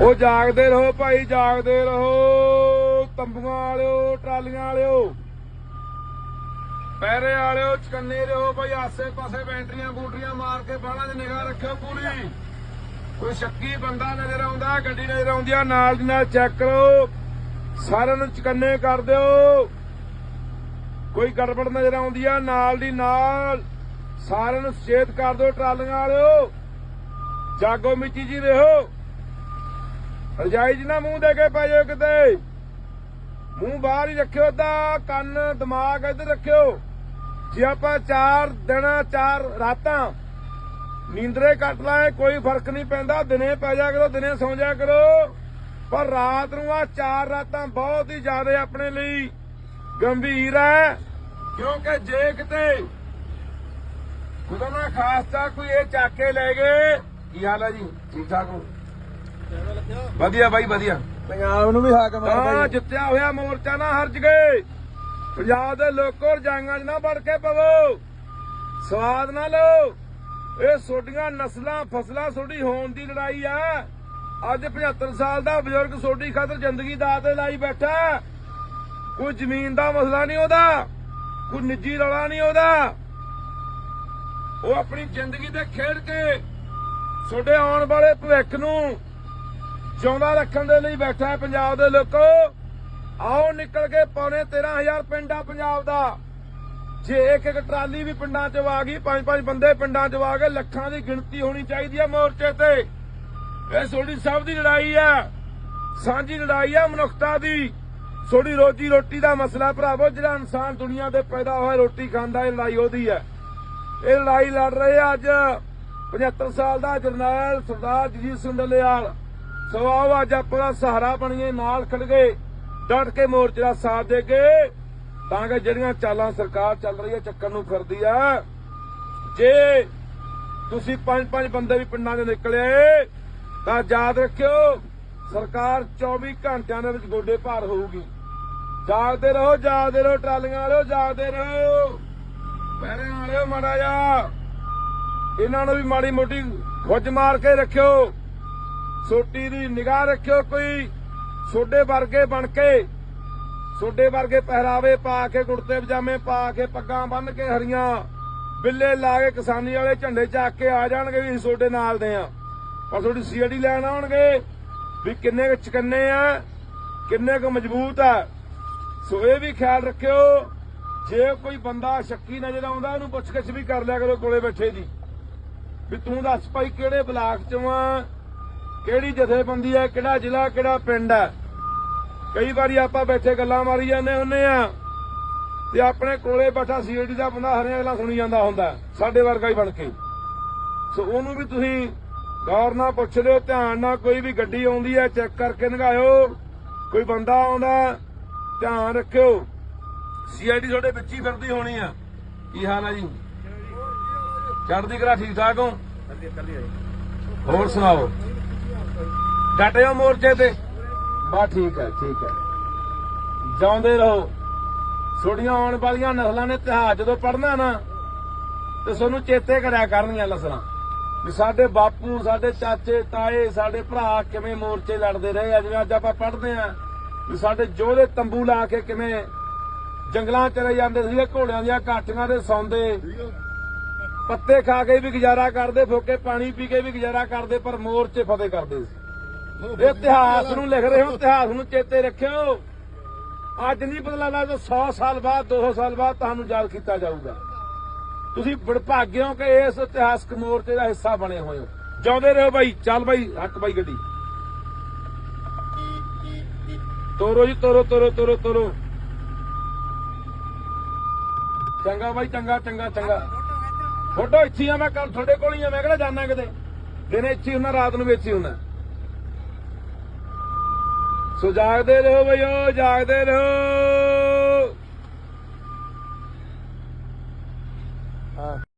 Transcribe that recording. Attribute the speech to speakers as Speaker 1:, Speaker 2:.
Speaker 1: ਉਹ ਜਾਗਦੇ ਰਹੋ ਭਾਈ, ਜਾਗਦੇ ਰਹੋ। ਤੰਬੂਆਂ ਵਾਲਿਓ, ਟਰਾਲੀਆਂ ਵਾਲਿਓ। ਪੈਰੇ ਵਾਲਿਓ, ਚਕੰਨੇ ਰਹੋ ਭਾਈ ਆਸੇ ਪਾਸੇ ਬੈਟਰੀਆਂ ਬੂਟਰੀਆਂ ਮਾਰ ਕੇ ਬਾਹਲਾਂ 'ਚ ਨਿਗਾਹ ਰੱਖਿਓ ਪੂਰੀ। ਕੋਈ ਸ਼ੱਕੀ ਬੰਦਾ ਨਜ਼ਰ ਆਉਂਦਾ, ਗੱਡੀ ਨਜ਼ਰ ਆਉਂਦੀ ਆ, ਨਾਲ ਦੀ ਨਾਲ ਚੈੱਕ ਕਰੋ। ਸਾਰਿਆਂ ਨੂੰ ਚਕੰਨੇ ਕਰ ਦਿਓ। ਕੋਈ ਗੜਬੜ ਨਜ਼ਰ ਆਉਂਦੀ ਆ, ਨਾਲ ਦੀ ਨਾਲ। ਸਾਰਿਆਂ ਨੂੰ ਸੁਚੇਤ ਕਰ ਦਿਓ ਟਰਾਲੀਆਂ ਵਾਲਿਓ। ਜਾਗੋ ਮਿੱਚੀ ਜੀ ਰਹੋ। ਰਜਾਈ ਜੀ ਨਾ ਮੂੰਹ ਦੇ ਕੇ ਪੈ ਜਾਓ ਕਿਤੇ। ਮੂੰਹ ਬਾਹਰ ਹੀ ਰੱਖਿਓ ਤਾਂ ਕੰਨ, ਦਿਮਾਗ ਇੱਧਰ ਰੱਖਿਓ। ਜੇ ਆਪਾਂ ਚਾਰ ਦਿਨ, ਚਾਰ ਰਾਤਾਂ ਨੀਂਦਰੇ ਕੱਟ ਲਾਏ ਕੋਈ ਫ਼ਰਕ ਨਹੀਂ ਪੈਂਦਾ। ਦਿਨੇ ਪੈ ਜਾ ਕਰੋ, ਦਿਨੇ ਸੌਂ ਜਾ ਕਰੋ। ਪਰ ਰਾਤ ਨੂੰ ਆ ਚਾਰ ਰਾਤਾਂ ਬਹੁਤ ਹੀ ਜ਼ਿਆਦਾ ਆਪਣੇ ਲਈ ਗੰਭੀਰ ਹੈ ਕਿਉਂਕਿ ਜੇ ਕਿਤੇ ਖੁਦਾ ਨਾ ਖਾਸਤਾ ਕੋਈ ਇਹ ਚੱਕ ਕੇ ਲੈ ਗਏ, ਕੀ ਹਾਲ ਹੈ ਜੀ? ਠੀਕ ਠਾਕ ਹੋ? ਵਧੀਆ ਬਾਈ ਵਧੀਆ।
Speaker 2: ਪੰਜਾਬ ਨੂੰ ਵੀ ਹਾਕਮ ਆ
Speaker 1: ਤਾਂ
Speaker 2: ਭਾਈ।
Speaker 1: ਜਿੱਤਿਆ ਹੋਇਆ ਮੋਰਚਾ ਨਾ ਹਰਜ ਗਏ ਪੰਜਾਬ ਦੇ ਲੋਕੋ ਰਜਾਈਆਂ 'ਚ ਨਾ ਵੜ ਕੇ ਪਵੋ। ਸਵਾਦ ਨਾ ਲਓ। ਇਹ ਸੋਡੀਆਂ ਨਸਲਾਂ ਫਸਲਾਂ ਸੋਡੀ ਹੋਣ ਦੀ ਲੜਾਈ ਆ। ਅੱਜ 75 ਸਾਲ ਦਾ ਬਜ਼ੁਰਗ ਸੋਡੀ ਖਾਤਰ ਜ਼ਿੰਦਗੀ ਦਾ ਤੇ ਲਾਈ ਬੈਠਾ ਕੋਈ ਜ਼ਮੀਨ ਦਾ ਮਸਲਾ ਨਹੀਂ ਉਹਦਾ। ਕੋਈ ਨਿੱਜੀ ਰੌਲਾ ਨਹੀਂ ਉਹਦਾ। ਉਹ ਆਪਣੀ ਜ਼ਿੰਦਗੀ ਤੇ ਖੇਡ ਕੇ ਤੁਹਾਡੇ ਆਉਣ ਵਾਲੇ ਭਵਿੱਖ ਨੂੰ ਜਿਉਂਦਾ ਰੱਖਣ ਦੇ ਲਈ ਬੈਠਾ ਹੈ ਪੰਜਾਬ ਦੇ ਲੋਕੋ। ਆਓ ਨਿਕਲ ਕੇ ਪੌਣੇ 13000 ਪਿੰਡ ਪੰਜਾਬ ਦਾ। ਜੇ ਇੱਕ ਇੱਕ ਟਰਾਲੀ ਵੀ ਪਿੰਡਾਂ 'ਚ ਆ ਗਈ, ਪੰਜ ਪੰਜ ਬੰਦੇ ਪਿੰਡਾਂ 'ਚ ਆ ਗਏ, ਲੱਖਾਂ ਦੀ ਗਿਣਤੀ ਹੋਣੀ ਚਾਹੀਦੀ ਆ ਮੋਰਚੇ ਤੇ। ਇਹ ਤੁਹਾਡੀ ਸਭ ਦੀ ਲੜਾਈ ਆ, ਸਾਂਝੀ ਲੜਾਈ ਆ ਮਨੁੱਖਤਾ ਦੀ। ਤੁਹਾਡੀ ਰੋਜੀ ਰੋਟੀ ਦਾ ਮਸਲਾ ਭਰਾਵੋ, ਜਿਹੜਾ ਇਨਸਾਨ ਦੁਨੀਆ ਦੇ ਪੈਦਾ ਹੋਇਆ ਰੋਟੀ ਖਾਂਦਾ, ਇਹ ਲੜਾਈ ਉਹਦੀ ਹੈ ਇਹ ਲੜਾਈ ਲੜ ਰਹੇ ਆ ਅੱਜ 75 ਸਾਲ ਦਾ ਜਰਨੈਲ ਸਰਦਾਰ ਜਗਜੀਤ ਸਿੰਘ ਡੱਲੇਵਾਲ। ਸੋ ਆਓ ਅੱਜ ਆਪਾਂ ਦਾ ਸਹਾਰਾ ਬਣੀਏ, ਨਾਲ ਖੜ ਗਏ, ਡਟ ਕੇ ਮੋਰਚੇ ਦਾ ਸਾਥ ਦੇ ਕੇ, ਤਾਂ ਕਿ ਜਿਹੜੀਆਂ ਚਾਲਾਂ ਸਰਕਾਰ ਚੱਲ ਰਹੀ ਹੈ ਚੱਕਰ ਨੂੰ ਫਿਰਦੀ ਆ ਜੇ ਤੁਸੀਂ ਪੰਜ ਪੰਜ ਬੰਦੇ ਵੀ ਪਿੰਡਾਂ 'ਚ ਨਿਕਲੇ, ਤਾਂ ਯਾਦ ਰੱਖਿਓ, ਸਰਕਾਰ 24 ਘੰਟਿਆਂ ਦੇ ਵਿੱਚ ਗੋਡੇ ਭਾਰ ਹੋਊਗੀ। ਜਾਗਦੇ ਰਹੋ ਜਾਗਦੇ ਰਹੋ, ਟਰਾਲੀਆਂ ਵਾਲਿਓ, ਜਾਗਦੇ ਰਹੋ। ਪੈਰਾਂ ਵਾਲਿਓ, ਮਾੜਾ ਜਾ ਇਹਨਾਂ ਨੂੰ ਵੀ ਮਾੜੀ ਮੋਟੀ ਖੁੱਜ ਮਾਰ ਕੇ ਰੱਖਿਓ। ਸੋਟੀ ਦੀ ਨਿਗਾਹ ਰੱਖਿਓ ਕੋਈ। ਛੋਡੇ ਵਰਗੇ ਬਣ ਕੇ ਛੋਡੇ ਵਰਗੇ ਪਹਿਰਾਵੇ ਪਾ ਕੇ, ਕੁੜਤੇ ਪਜਾਮੇ ਪਾ ਕੇ, ਪੱਗਾਂ ਬੰਨ ਕੇ ਹਰੀਆਂ ਬਿੱਲੇ ਲਾ ਕੇ ਕਿਸਾਨੀ ਵਾਲੇ ਝੰਡੇ ਚੱਕ ਕੇ ਆ ਜਾਣਗੇ ਵੀ ਛੋਡੇ ਨਾਲ ਦੇ ਆ। ਪਰ ਤੁਹਾਡੀ ਸੀਆਈਡੀ ਲੈਣ ਆਉਣਗੇ ਵੀ ਕਿੰਨੇ ਕੁ ਚਕੰਨੇ ਆ, ਕਿੰਨੇ ਕੁ ਮਜ਼ਬੂਤ ਆ। ਸੋ ਇਹ ਵੀ ਖਿਆਲ ਰੱਖਿਓ, ਜੇ ਕੋਈ ਬੰਦਾ ਸ਼ੱਕੀ ਨਜ਼ਰ ਆਉਂਦਾ, ਉਹਨੂੰ ਪੁੱਛਗਿੱਛ ਵੀ ਕਰ ਲਿਆ ਕਰੋ ਕੋਲੇ ਬੈਠੇ ਦੀ। ਵੀ ਤੂੰ ਦੱਸ ਭਾਈ ਕਿਹੜੇ ਬਲਾਕ ਚ ਵਾਂ ਕਿਹੜੀ ਜਥੇਬੰਦੀ ਹੈ ਕਿਹੜਾ ਜ਼ਿਲ੍ਹਾ ਕਿਹੜਾ ਪਿੰਡ ਹੈ? ਕਈ ਵਾਰੀ ਆਪਾਂ ਬੈਠੇ ਗੱਲਾਂ ਮਾਰੀ ਜਾਂਦੇ ਹੁੰਨੇ ਆ ਤੇ ਆਪਣੇ ਕੋਲੇ ਬੈਠਾ ਸੀਆਈਡੀ ਦਾ ਬੰਦਾ ਹਰੀਆਂ ਗੱਲਾਂ ਸੁਣੀ ਜਾਂਦਾ ਹੁੰਦਾ ਸਾਡੇ ਵਰਗਾ ਹੀ ਬਣ ਕੇ। ਸੋ ਉਹਨੂੰ ਵੀ ਤੁਸੀਂ ਗੌਰ ਨਾਲ ਪੁੱਛ ਲਿਓ ਧਿਆਨ ਨਾਲ ਕੋਈ ਵੀ ਗੱਡੀ ਆਉਂਦੀ ਹੈ ਚੈੱਕ ਕਰਕੇ ਨਗਾਇਓ। ਕੋਈ ਬੰਦਾ ਆਉਂਦਾ ਧਿਆਨ ਰੱਖਿਓ। ਸੀਆਈਡੀ ਤੁਹਾਡੇ ਵਿੱਚ ਹੀ ਫਿਰਦੀ ਹੋਣੀ ਆ। ਕੀ ਹਾਲ ਆ ਜੀ? ਚੜ੍ਹਦੀ ਕਲਾ ਠੀਕ ਠਾਕ ਹੋ ਹੋਰ ਸੁਣਾਓ? ਡਟਿਓ ਮੋਰਚੇ ਤੇ। ਬਾ ਠੀਕ ਹੈ ਠੀਕ ਹੈ। ਜਾਉਂਦੇ ਰਹੋ। ਛੋਟੀਆਂ ਆਉਣ ਵਾਲੀਆਂ ਨਸਲਾਂ ਨੇ ਇਤਿਹਾਸ ਜਦੋਂ ਪੜਨਾ ਨਾ, ਤੇ ਤੁਹਾਨੂੰ ਚੇਤੇ ਕਰਿਆ ਕਰਨੀਆਂ ਨਸਲਾਂ। ਵੀ ਸਾਡੇ ਬਾਪੂ, ਸਾਡੇ ਚਾਚੇ, ਤਾਏ, ਸਾਡੇ ਭਰਾ ਕਿਵੇਂ ਮੋਰਚੇ ਲੜਦੇ ਰਹੇ ਆ, ਜਿਵੇਂ ਅੱਜ ਆਪਾਂ ਪੜਦੇ ਆ ਵੀ ਸਾਡੇ ਯੋਧੇ ਤੰਬੂ ਲਾ ਕੇ ਕਿਵੇਂ ਜੰਗਲਾਂ ਚਲੇ ਜਾਂਦੇ ਸੀਗੇ, ਘੋੜਿਆਂ ਦੀਆਂ ਕਾਠੀਆਂ ਦੇ ਸੌਂਦੇ। ਪੱਤੇ ਖਾ ਕੇ ਵੀ ਗੁਜ਼ਾਰਾ ਕਰਦੇ, ਫੋਕੇ ਪਾਣੀ ਪੀ ਕੇ ਵੀ ਗੁਜ਼ਾਰਾ ਕਰਦੇ, ਪਰ ਮੋਰਚੇ ਫਤਿਹ ਕਰਦੇ ਸੀ। ਇਤਿਹਾਸ ਨੂੰ ਲਿਖ ਰਹੇ ਹੋ, ਇਤਿਹਾਸ ਨੂੰ ਚੇਤੇ ਰੱਖਿਓ। ਅੱਜ ਨਹੀਂ ਬਦਲਾਣਾ ਤਾਂ 100 ਸਾਲ ਬਾਅਦ 200 ਸਾਲ ਬਾਅਦ ਤੁਹਾਨੂੰ ਯਾਦ ਕੀਤਾ ਜਾਊਗਾ। ਤੁਸੀਂ ਬੜਭਾਗਿਓ ਕਿ ਇਸ ਇਤਿਹਾਸਕ ਮੋਰਚੇ ਦਾ ਹਿੱਸਾ ਬਣੇ ਹੋਏ ਹੋ। ਜਿਉਂਦੇ ਰਹੋ ਬਾਈ, ਚੱਲ ਬਾਈ ਹੱਕ ਬਾਈ ਗੱਡੀ। ਤੋਰੋ ਜੀ, ਤੋਰੋ ਤੋਰੋ ਤੋਰੋ ਤੋਰੋ। ਚੰਗਾ ਬਾਈ, ਚੰਗਾ ਚੰਗਾ ਚੰਗਾ। ਫੋਟੋ ਇੱਥੇ ਹੀ ਆ, ਮੈਂ ਕੱਲ ਤੁਹਾਡੇ ਕੋਲ ਹੀ ਆ, ਮੈਂ ਕਿਹੜਾ ਜਾਣਾ ਕਿਤੇ? ਦਿਨੇ ਇੱਥੇ ਹੀ ਹੁੰਨਾ, ਰਾਤ ਨੂੰ ਵੀ ਇੱਥੇ ਹੀ ਹੁੰਨਾ। ਸੋ ਜਾਗਦੇ ਰਹੋ ਬਈਓ ਜਾਗਦੇ ਰਹੋ।